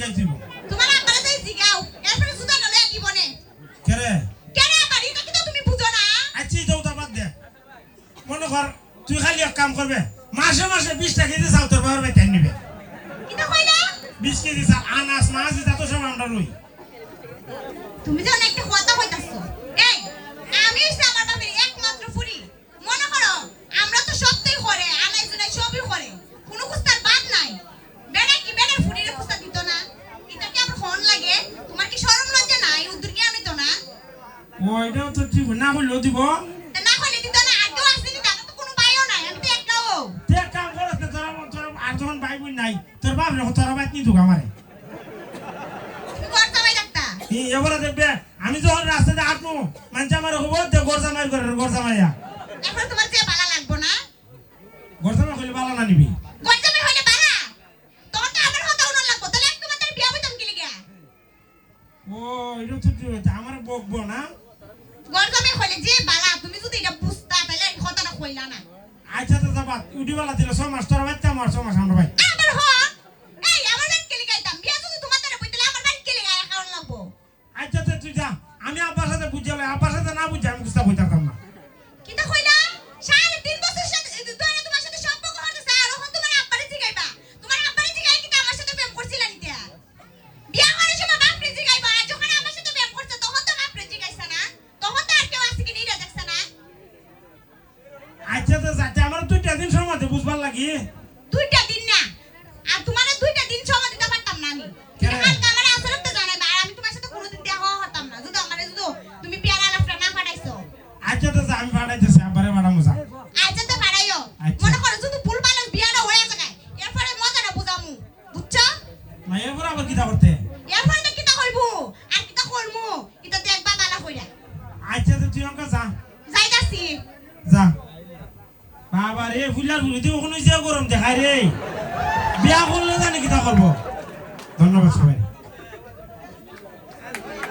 জিগাই দিব তোমার আব্বারে তাই জিগাও। এরপরে সুদা নলে দিবনে কেরে? কেরে আবার এটা কি তো তুমি বুঝো না। আচ্ছা এটাও তো বাদ দে। মনে কর তুই খালি এক কাম করবে মাসে মাসে বিশটা কেজি চাল তোর বাবার বাইতে নিবে এটা কইলা? বিশ কেজি চাল আনাস মাছ যত সব আমরা রই। তুমি যে অনেকটা ওইটাও তো ঠিক না দিব। আসেনি তো কোনো বাইও নাই আমি তো একটাও তুই কাম করস তোর তোর আর যখন ভাই বোন নাই তোর বাপ রে তোর বাপ নিয়ে ঢুক আমারে তুমি ঘর চালাই ডাক্তার এই এবারে দেখবে আমি যখন রাস্তাতে হাঁটবো মানুষ আমার হব তো গরজা মারি করে গরজা মারিয়া এখন তোমার যে বালা লাগবো না? গরজা মারি না নিবি ঘর জামাই হইলে বালা? তখন তো আমার কথা উনো লাগবো তাহলে এক তোমার বিয়া হইতাম কি লিগা ও এটা তো আমার বকবো না? গরগমে হলে যে, বালা, তুমি যদি এটা বুঝতা তাহলে কথাটা কইলা না। আচ্ছা তো যাবা। উঠিবেলা দিলে ছ মাস তোর বাচ্চা আমার ছ মাস আমরা ভাই। আচ্ছা তো যাচ্ছে আমার দুইটা দিন সময় বুঝবার লাগি? দুইটা দিন না। আর তোমার দুইটা দিন সময় দিতে পারতাম না আমি? কালকে আমার আসলে তো জানাইবা আর আমি তোমার সাথে কোনোদিন দেখা হতাম না। যদি আমার যদি তুমি পেয়ারা লাফটা না পাঠাইছো। আচ্ছা তো যা আমি পাঠাইতেছি আব্বারে পাঠামো যা আচ্ছা তো পাঠাইও আচ্ছা। মনে করো যদি ভুল বালের বিয়াটা হয়ে যায় এরপরে মজাটা বুঝামু। বুঝছ? না এরপর আবার কিতা করতে? এরপরে তো কিতা কইবো আর কিতা করমু? এটা দেখবা বালা কইরা। আচ্ছা তো তুই আমাকে যা। যাইতাছি। যা। বাবা রে ফুলার ফুলিতে ওখানে গরম দেখায় রে বিয়া করলে জানি কিতা করব ধন্যবাদ সবাই